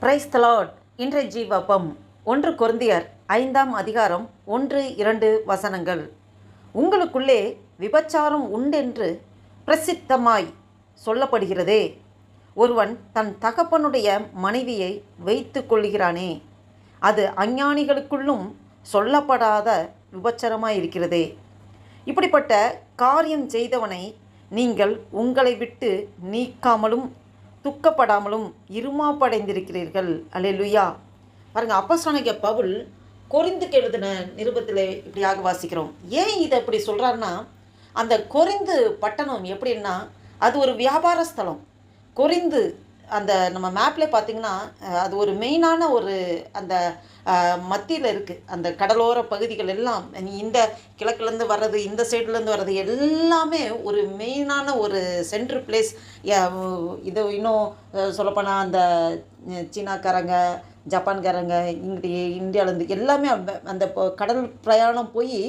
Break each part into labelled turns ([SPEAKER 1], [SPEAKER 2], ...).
[SPEAKER 1] Price தலாட் இன்றைய ஜீவபம் ஒன்று குருந்தியர் ஐந்தாம் அதிகாரம் ஒன்று இரண்டு வசனங்கள். உங்களுக்குள்ளே விபச்சாரம் உண்டென்று பிரசித்தமாய் சொல்லப்படுகிறதே. ஒருவன் தன் தகப்பனுடைய மனைவியை வைத்து கொள்கிறானே அது அஞ்ஞானிகளுக்குள்ளும் சொல்லப்படாத விபச்சாரமாய் இருக்கிறதே இப்படிப்பட்ட காரியம் செய்தவனை நீங்கள் உங்களை விட்டு நீக்காமலும் துக்கப்படாமலும் இருமாப்படைந்திருக்கிறீர்கள். அலையலுயா பாருங்க அப்போஸ்தலனாகிய பவுல் கொரிந்துக்கு எழுதின நிருபத்தில் இப்படியாக வாசிக்கிறோம். ஏன் இதை இப்படி சொல்கிறாருன்னா அந்த கொரிந்து பட்டணம் எப்படின்னா அது ஒரு வியாபார ஸ்தலம். கொரிந்து அந்த நம்ம மேப்பில் பார்த்திங்கன்னா அது ஒரு மெயினான ஒரு அந்த மத்தியில் இருக்குது அந்த கடலோர பகுதிகள் எல்லாம் நீ இந்த கிழக்குலேருந்து வர்றது இந்த சைட்லேருந்து வர்றது எல்லாமே ஒரு மெயினான ஒரு சென்ட்ரு பிளேஸ் இது இன்னும் சொல்லப்போனால் அந்த சீனாக்காரங்க ஜப்பான்காரங்க இங்கே இந்தியாவிலேருந்து எல்லாமே அந்த- அந்த கடல் பிரயாணம் போய்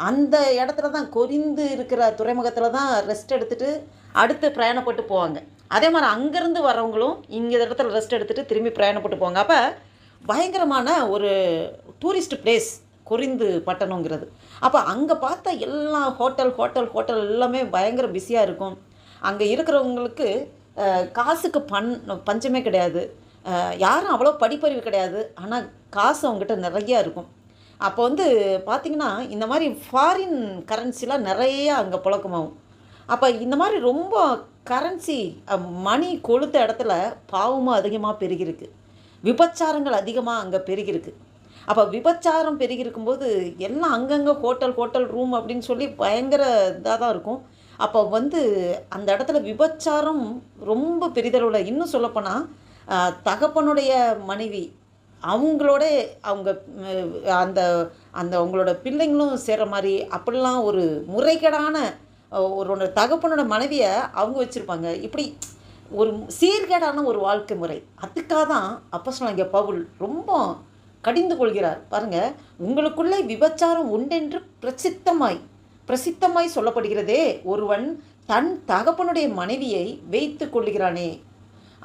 [SPEAKER 1] அந்த இடத்துல தான் கொரிந்து இருக்கிற துறைமுகத்தில் தான் ரெஸ்ட் எடுத்துகிட்டு அடுத்து பிரயாணப்பட்டு போவாங்க. அதே மாதிரி அங்கேருந்து வரவங்களும் இங்கே இடத்துல ரெஸ்ட் எடுத்துகிட்டு திரும்பி பிரயாணப்பட்டு போவாங்க. அப்போ பயங்கரமான ஒரு டூரிஸ்ட் பிளேஸ் கொரிந்து பட்டணங்கிறது அப்போ அங்கே பார்த்தா எல்லா ஹோட்டல் ஹோட்டல் ஹோட்டல் எல்லாமே பயங்கர பிஸியாக இருக்கும். அங்கே இருக்கிறவங்களுக்கு காசுக்கு பண் பஞ்சமே கிடையாது. யாரும் அவ்வளோ படிப்பறிவு கிடையாது. ஆனால் காசு அவங்ககிட்ட நிறையா இருக்கும். அப்போ வந்து பார்த்திங்கன்னா இந்த மாதிரி ஃபாரின் கரன்சிலாம் நிறையா அங்கே புழக்கமாகும். அப்போ இந்த மாதிரி ரொம்ப கரன்சி மணி கொளுத்த இடத்துல பாவமும் அதிகமாக பெருகிருக்கு விபச்சாரங்கள் அதிகமாக அங்கே பெருகிருக்கு அப்போ விபச்சாரம் பெருகிருக்கும்போது எல்லாம் அங்கங்கே ஹோட்டல் ஹோட்டல் ரூம் அப்படின்னு சொல்லி பயங்கர இதாக தான் இருக்கும். அப்போ வந்து அந்த இடத்துல விபச்சாரம் ரொம்ப பெரிதளவில். இன்னும் சொல்லப்போனால் தகப்பனுடைய மனைவி அவங்களோட அவங்க அந்த அந்த அவங்களோட பிள்ளைங்களும் சேர்கிற மாதிரி அப்படிலாம் ஒரு முறைகேடான ஒரு தகப்பனோட மனைவியை அவங்க வச்சுருப்பாங்க. இப்படி ஒரு சீர்கேடான ஒரு வாழ்க்கை முறை. அதுக்காக தான் அப்போ சொன்னாங்க பவுல் ரொம்ப கடிந்து கொள்கிறார். பாருங்க உங்களுக்குள்ளே விபச்சாரம் உண்டென்று பிரசித்தமாய் பிரசித்தமாய் சொல்லப்படுகிறதே ஒருவன் தன் தகப்பனுடைய மனைவியை வைத்து கொள்ளுகிறானே.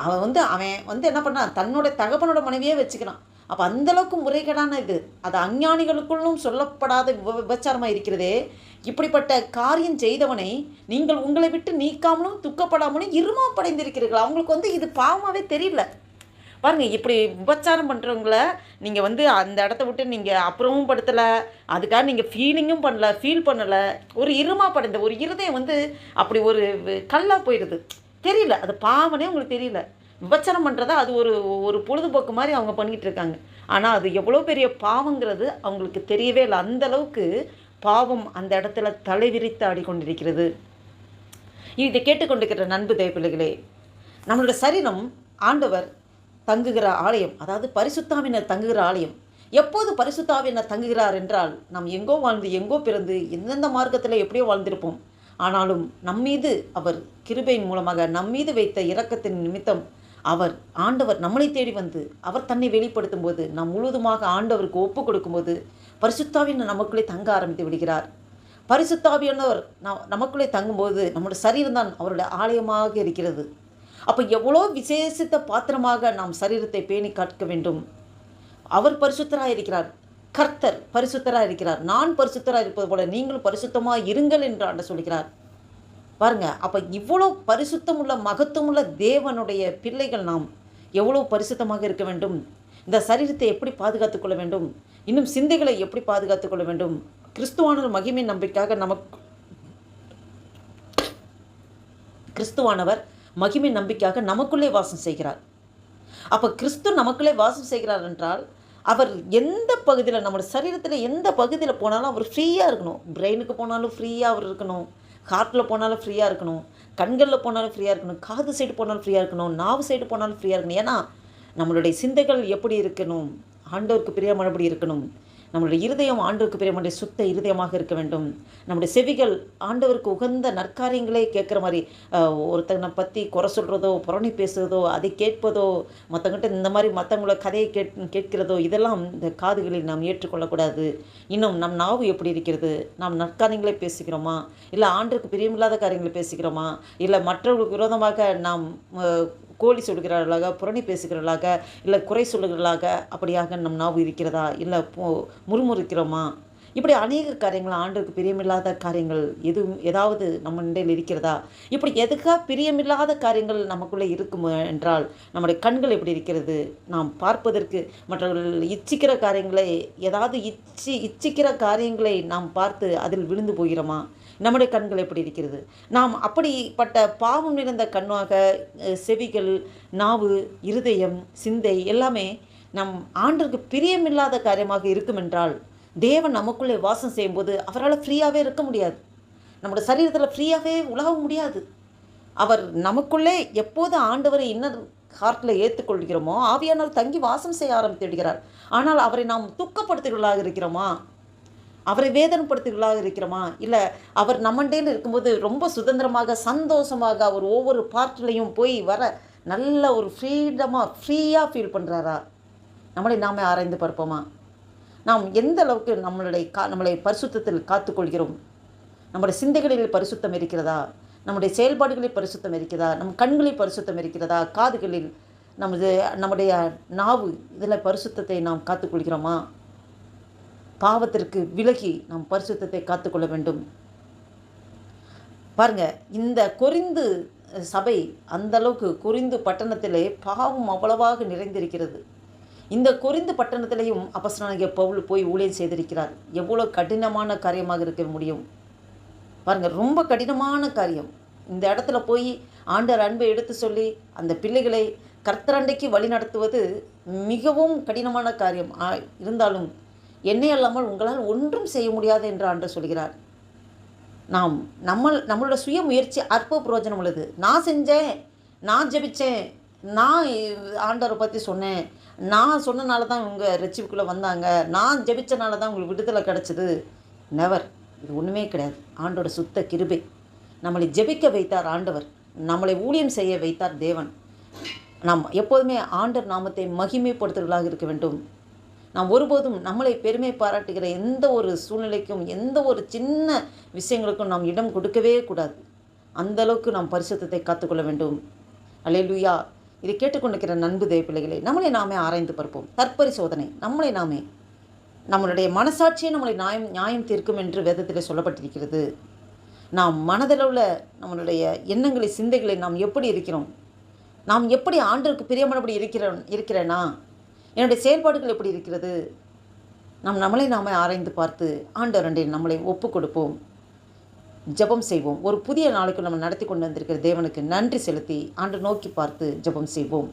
[SPEAKER 1] அவன் வந்து அவன் வந்து என்ன பண்ணான் தன்னோட தகப்பனோட மனைவியே வச்சுக்கிறான். அப்போ அந்தளவுக்கு முறைகேடான இது. அது அஞ்ஞானிகளுக்குள்ளும் சொல்லப்படாத விப விபச்சாரமாக இருக்கிறதே. இப்படிப்பட்ட காரியம் செய்தவனை நீங்கள் உங்களை விட்டு நீக்காமலும் துக்கப்படாமலும் இருமாப்படைந்திருக்கிறீர்கள்? அவங்களுக்கு வந்து இது பாவமாகவே தெரியல. பாருங்கள் இப்படி விபச்சாரம் பண்ணுறவங்கள நீங்கள் வந்து அந்த இடத்த விட்டு நீங்கள் அப்புறமும் படுத்தலை அதுக்காக நீங்கள் ஃபீலிங்கும் பண்ணல ஃபீல் பண்ணலை. ஒரு இருமா படைந்த ஒரு இருதயம் வந்து அப்படி ஒரு கல்லாக போயிடுது. தெரியல. அது பாவனே உங்களுக்கு தெரியல. விபச்சனம் பண்ணுறதா அது ஒரு ஒரு பொழுதுபோக்கு மாதிரி அவங்க பண்ணிகிட்டு இருக்காங்க. ஆனால் அது எவ்வளோ பெரிய பாவங்கிறது அவங்களுக்கு தெரியவே இல்லை. அந்த அளவுக்கு பாவம் அந்த இடத்துல தலைவிரித்து ஆடிக்கொண்டிருக்கிறது. இதை கேட்டுக்கொண்டிருக்கிற நண்பு தேவப்பிள்ளைகளே நம்மளோட சரீரம் ஆண்டவர் தங்குகிற ஆலயம் அதாவது பரிசுத்தாவினர் தங்குகிற ஆலயம் எப்போது பரிசுத்தாவினர் தங்குகிறார் என்றால் நாம் எங்கோ வாழ்ந்து எங்கோ பிறந்து எந்தெந்த மார்க்கத்தில் எப்படியோ வாழ்ந்திருப்போம். ஆனாலும் நம்மீது அவர் கிருபையின் மூலமாக நம்மீது வைத்த இரக்கத்தின் நிமித்தம் அவர் ஆண்டவர் நம்மளை தேடி வந்து அவர் தன்னை வெளிப்படுத்தும் போது நாம் முழுவதுமாக ஆண்டவருக்கு ஒப்பு கொடுக்கும்போது பரிசுத்தாவின் நமக்குள்ளே தங்க ஆரம்பித்து விடுகிறார். பரிசுத்தாவியானவர் நம் நமக்குள்ளே தங்கும்போது நம்முடைய சரீரம்தான் அவருடைய ஆலயமாக இருக்கிறது. அப்போ எவ்வளோ விசேஷித்த பாத்திரமாக நாம் சரீரத்தை பேணி காக்க வேண்டும்? அவர் பரிசுத்தராக இருக்கிறார். கர்த்தர் பரிசுத்தராக இருக்கிறார். நான் பரிசுத்தராக இருப்பது போல நீங்களும் பரிசுத்தமாக இருங்கள் என்று ஆண்ட சொல்கிறார். பாருங்க அப்போ இவ்வளோ பரிசுத்தமுள்ள மகத்துவமுள்ள தேவனுடைய பிள்ளைகள் நாம் எவ்வளோ பரிசுத்தமாக இருக்க வேண்டும்? இந்த சரீரத்தை எப்படி பாதுகாத்துக்கொள்ள வேண்டும்? இன்னும் சிந்தைகளை எப்படி பாதுகாத்துக்கொள்ள வேண்டும்? கிறிஸ்துவானவர் மகிமை நம்பிக்கையாக நமக்கு கிறிஸ்துவானவர் மகிமை நம்பிக்கையாக நமக்குள்ளே வாசம் செய்கிறார். அப்போ கிறிஸ்து நமக்குள்ளே வாசம் செய்கிறார் என்றால் அவர் எந்த பகுதியில் நம்மளோட சரீரத்தில் எந்த பகுதியில் போனாலும் அவர் ஃப்ரீயாக இருக்கணும். பிரெயினுக்கு போனாலும் ஃப்ரீயாக அவர் இருக்கணும். ஹார்ட்டில் போனாலும் ஃப்ரீயாக இருக்கணும் கண்களில் போனாலும் ஃப்ரீயாக இருக்கணும் காது சைடு போனாலும் ஃப்ரீயாக இருக்கணும் நாவு சைடு போனாலும் ஃப்ரீயாக இருக்கணும். ஏன்னா நம்மளுடைய சிந்தைகள் எப்படி இருக்கணும்? ஆண்டவருக்கு பிரியமானபடி இருக்கணும். நம்மளுடைய இருதயம் ஆண்டவருக்கு பிரியமான சுத்த இருதயமாக இருக்க வேண்டும். நம்முடைய செவிகள் ஆண்டவருக்கு உகந்த நற்காரியங்களே கேட்குற மாதிரி ஒருத்தனை பற்றி குறை சொல்கிறதோ புறணி பேசுகிறதோ அதை கேட்பதோ மற்றவங்கிட்ட இந்த மாதிரி மற்றவங்கள கதையை கேட் கேட்கிறதோ இதெல்லாம் இந்த காதுகளில் நாம் ஏற்றுக்கொள்ளக்கூடாது. இன்னும் நம் நாவு எப்படி இருக்கிறது? நாம் நற்காரியங்களை பேசுகிறோமா? இல்லை ஆண்டுக்கு பிரியமில்லாத காரியங்களை பேசுகிறோமா? இல்லை மற்றவர்களுக்கு விரோதமாக நாம் கோழி சொல்கிறவர்களாக புரணி பேசுகிறவர்களாக இல்லை குறை சொல்லுகிறவர்களாக அப்படியாக நம் நாவு இருக்கிறதா? இல்லை போ முறுமுறுக்கிறோமா? இப்படி அநேக காரியங்கள் ஆண்டுக்கு பிரியமில்லாத காரியங்கள் எதுவும் ஏதாவது நம்ம நிலையில் இருக்கிறதா? இப்படி எதுக்காக பிரியமில்லாத காரியங்கள் நமக்குள்ளே இருக்கும் என்றால் நம்முடைய கண்கள் எப்படி இருக்கிறது? நாம் பார்ப்பதற்கு மற்றவர்கள் இச்சிக்கிற காரியங்களை ஏதாவது இச்சி இச்சிக்கிற காரியங்களை நாம் பார்த்து அதில் விழுந்து போகிறோமா? நம்முடைய கண்கள் எப்படி இருக்கிறது? நாம் அப்படிப்பட்ட பாவம் நிறைந்த கண்ணாக செவிகள் நாவு இருதயம் சிந்தை எல்லாமே நம் ஆண்டிற்கு பிரியமில்லாத காரியமாக இருக்கும் என்றால் தேவன் நமக்குள்ளே வாசம் செய்யும்போது அவரால் ஃப்ரீயாகவே இருக்க முடியாது. நம்முடைய சரீரத்தில் ஃப்ரீயாகவே உலக முடியாது. அவர் நமக்குள்ளே எப்போது ஆண்டவரை இன்னர் ஹார்ட்டில் ஏற்றுக்கொள்கிறோமோ ஆவியானவர் தங்கி வாசம் செய்ய ஆரம்பித்து விடுகிறார். ஆனால் அவரை நாம் துக்கப்படுத்துகிறவர்களாக இருக்கிறோமா? அவரை வேதனைப்படுத்துகளாக இருக்கிறோமா? இல்லை அவர் நம்மண்டேன்னு இருக்கும்போது ரொம்ப சுதந்திரமாக சந்தோஷமாக அவர் ஒவ்வொரு பார்ட்லேயும் போய் வர நல்ல ஒரு ஃப்ரீடமாக ஃப்ரீயாக ஃபீல் பண்ணுறாரா நம்மளை நாமே ஆராய்ந்து பார்ப்போமா? நாம் எந்த அளவுக்கு நம்மளுடைய கா நம்மளை பரிசுத்தத்தில் காத்துக்கொள்கிறோம்? நம்முடைய சிந்தைகளில் பரிசுத்தம் இருக்கிறதா? நம்முடைய செயல்பாடுகளில் பரிசுத்தம் இருக்கிறதா? நம் கண்களில் பரிசுத்தம் இருக்கிறதா? காதுகளில் நமது நம்முடைய நாவு இதில் பரிசுத்தத்தை நாம் காத்துக்கொள்கிறோமா? பாவத்திற்கு விலகி நாம் பரிசுத்தத்தை காத்துக்கொள்ள வேண்டும். பாருங்க இந்த கொரிந்து சபை அந்த அளவுக்கு பட்டணத்திலே பாவம் அவ்வளவாக நிறைந்திருக்கிறது. இந்த குறிந்து பட்டணத்திலையும் அப்பஸ்தலனாகிய பவுல் போய் ஊழியம் செய்திருக்கிறார். எவ்வளோ கடினமான காரியமாக இருக்க முடியும்? பாருங்க ரொம்ப கடினமான காரியம். இந்த இடத்துல போய் ஆண்டர் அன்பை எடுத்து சொல்லி அந்த பிள்ளைகளை கர்த்தரண்டைக்கு வழி நடத்துவது மிகவும் கடினமான காரியம். ஆ, இருந்தாலும் என்னை அல்லாமல் உங்களால் ஒன்றும் செய்ய முடியாது என்று ஆண்டு சொல்கிறார். நாம் நம்ம நம்மளோட சுய முயற்சி அற்ப பிரயோஜனம் உள்ளது. நான் செஞ்சேன் நான் ஜெபிச்சேன் நான் ஆண்டவரை பற்றி சொன்னேன் நான் சொன்னனால தான் இவங்க ரெச்சிவுக்குள்ளே வந்தாங்க நான் ஜபித்தனால தான் உங்களுக்கு விடுதலை கிடச்சிது. நெவர் இது ஒன்றுமே கிடையாது. ஆண்டோட சுத்த கிருபை. நம்மளை ஜெபிக்க வைத்தார் ஆண்டவர். நம்மளை ஊழியம் செய்ய வைத்தார் தேவன். நாம் எப்போதுமே ஆண்டர் நாமத்தை மகிமைப்படுத்துகிறவர்களாக இருக்க வேண்டும். நாம் ஒருபோதும் நம்மளை பெருமை பாராட்டுகிற எந்த ஒரு சூழ்நிலைக்கும் எந்த ஒரு சின்ன விஷயங்களுக்கும் நாம் இடம் கொடுக்கவே கூடாது. அந்த அளவுக்கு நாம் பரிசுத்தத்தை காத்துக்கொள்ள வேண்டும். அலையலுயா இதை கேட்டுக்கொண்டிருக்கிற நண்பு தேவப்பிள்ளைகளை நம்மளை நாமே ஆராய்ந்து பார்ப்போம். தற்பரிசோதனை நம்மளை நாமே நம்மளுடைய மனசாட்சியே நம்மளை நியாயம் நியாயம் தீர்க்கும் என்று வேதத்தில் சொல்லப்பட்டிருக்கிறது. நாம் மனதளவில் நம்மளுடைய எண்ணங்களை சிந்தைகளை நாம் எப்படி இருக்கிறோம்? நாம் எப்படி ஆண்டருக்கு பிரியமானபடி இருக்கிறோம் இருக்கிறேனா? என்னுடைய செயல்பாடுகள் எப்படி இருக்கிறது? நாம் நம்மளை நாம் ஆராய்ந்து பார்த்து ஆண்டவரண்டில் நம்மளை ஒப்பு கொடுப்போம் ஜெபம் செய்வோம். ஒரு புதிய நாளுக்கு நம்ம நடத்தி கொண்டு வந்திருக்கிற தேவனுக்கு நன்றி செலுத்தி ஆண்டு நோக்கி பார்த்து ஜெபம் செய்வோம்.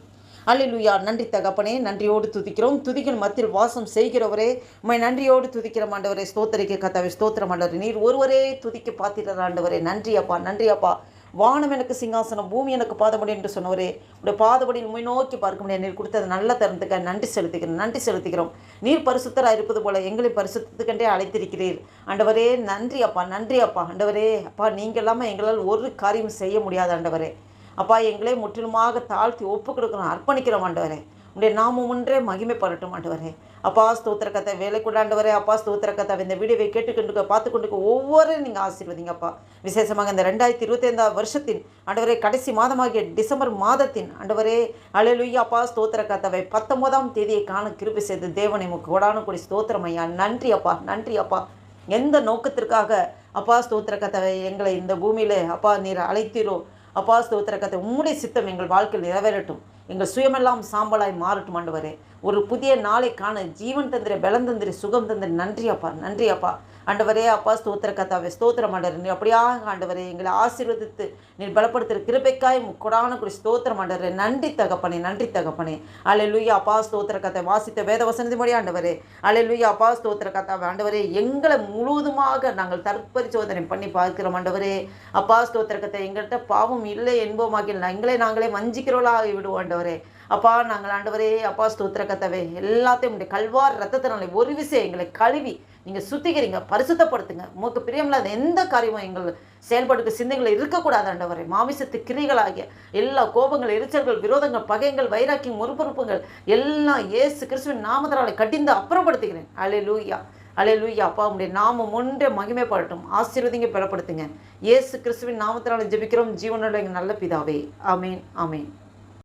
[SPEAKER 1] அல்லேலூயா. நன்றி தகப்பனே நன்றியோடு துதிக்கிறோம். துதிகள் மத்தியில் வாசம் செய்கிறவரே உண்மை நன்றியோடு துதிக்கிற ஆண்டவரே. ஸ்தோத்தரிக்க கத்தாவே ஸ்தோத்திரம் ஆண்டவரே. நீர் ஒருவரே துதிக்க பார்த்திடுற ஆண்டவரே. நன்றி அப்பா நன்றி அப்பா வானம் எனக்கு சிங்காசனம் பூமி எனக்கு பாதபடி என்று சொன்னவரே உடைய பாதபடியில் முன் நோக்கி பார்க்க முடியாது நீர் கொடுத்தது நல்ல தருணத்துக்கு நன்றி செலுத்துகிறோம் நன்றி செலுத்துகிறோம். நீர் பரிசுத்தராக இருப்பது போல எங்களை பரிசுத்தத்துக்கென்றே அழைத்திருக்கிறீர். ஆண்டவரே நன்றி அப்பா நன்றி அப்பா ஆண்டவரே அப்பா நீங்கள் இல்லாமல் எங்களால் ஒரு காரியம் செய்ய முடியாது ஆண்டவரே. அப்பா எங்களை முற்றிலுமாக தாழ்த்தி ஒப்பு கொடுக்கணும் அர்ப்பணிக்கிறோம் ஆண்டவரே. உடைய நாமம் ஒன்றே மகிமைப்படட்டும் ஆண்டவரே. அப்பா ஸ்தோத்திர கதை வேலை கொண்டாண்டவரே அப்பா ஸ்தோத்திர கதை இந்த வீடியோவை கேட்டுக்கொண்டு பார்த்து கொண்டு ஒவ்வொரு நீங்கள் ஆசீர்வதிங்கப்பா. விசேஷமாக இந்த ரெண்டாயிரத்தி இருபத்தைந்தாவது வருஷத்தின் ஆண்டவரே கடைசி மாதமாகிய டிசம்பர் மாதத்தின் ஆண்டவரே அலையலுய்யா அப்பா ஸ்தோத்திர கதவை பத்தொன்பதாம் தேதியை காண கிருப்பி செய்து தேவனை முக்கு கொடான கூடி ஸ்தோத்திரம் ஐயா. நன்றி அப்பா நன்றி அப்பா. எந்த நோக்கத்திற்காக அப்பா ஸ்தோத்திர கதவை எங்களை இந்த பூமியில் அப்பா நீர் அழைத்தீரோ? அப்பா ஸ்தோத்திர கதை உம்முடைய சித்தம் எங்கள் வாழ்க்கையில் நிறைவேறட்டும். எங்கள் சுயமெல்லாம் சாம்பலாய் மாறட்டும் ஆண்டவரே. ஒரு புதிய நாளை காண ஜீவன் தந்திர பலம் தந்திர சுகம் தந்திர நன்றி அப்பா நன்றி அப்பா ஆண்டவரே அப்பா ஸ்தோத்திர கதாவே ஸ்தோத்திரம் ஆண்டவர். நீ அப்படியாக ஆண்டவரே எங்களை ஆசீர்வதித்து நீர் பலப்படுத்துகிற கிருபைக்காய் முக்கொடான குடி ஸ்தோத்திரம் ஆண்டவரே. நன்றி தகப்பனே நன்றி தகப்பனே. அலையிலுயா அப்பா ஸ்தோத்திர கதை வாசித்த வேத வசனத்தின்படி ஆண்டவரே. அலையிலுயா அப்பா ஸ்தோத்திர கதாவை ஆண்டவரே. எங்களை முழுவதுமாக நாங்கள் தற்பரிசோதனை பண்ணி பார்க்கிறோம் ஆண்டவரே. அப்பா ஸ்தோத்திர கதை எங்கள்கிட்ட பாவம் இல்லை என்போமாக்கி எங்களை நாங்களே வஞ்சிக்கிறவளாக விடுவோம் ஆண்டவரே. அப்பா நாங்கள் ஆண்டவரே அப்பா ஸ்தோத்திர கத்தவே எல்லாத்தையும் உடைய கல்வார் ரத்தத்தினாலே ஒரு விஷயம் எங்களை கழுவி நீங்கள் சுத்திக்கிறீங்க பரிசுத்தப்படுத்துங்க. உமக்கு பிரியமில்லாத எந்த காரியமும் எங்கள் செயல்பாடுக்கு சிந்தைகள் இருக்கக்கூடாது ஆண்டவரை. மாமிசத்து கிரிகளாகிய எல்லா கோபங்கள் எரிச்சல்கள் விரோதங்கள் பகைங்கள் வைராக்கியம் முறுப்புறுப்புகள் எல்லாம் ஏசு கிறிஸ்துவின் நாமத்தினாலே கட்டிந்து அப்புறப்படுத்துகிறேன். அலே லூயா அலே லூயா அப்பா உங்களுடைய நாமம் ஒன்றே மகிமைப்படட்டும். ஆசீர்வதிங்க பெறப்படுத்துங்க. ஏசு கிறிஸ்துவின் நாமத்தினால ஜெபிக்கிறோம். ஜீவனோட எங்கள் நல்ல பிதாவே. ஆமேன் ஆமேன்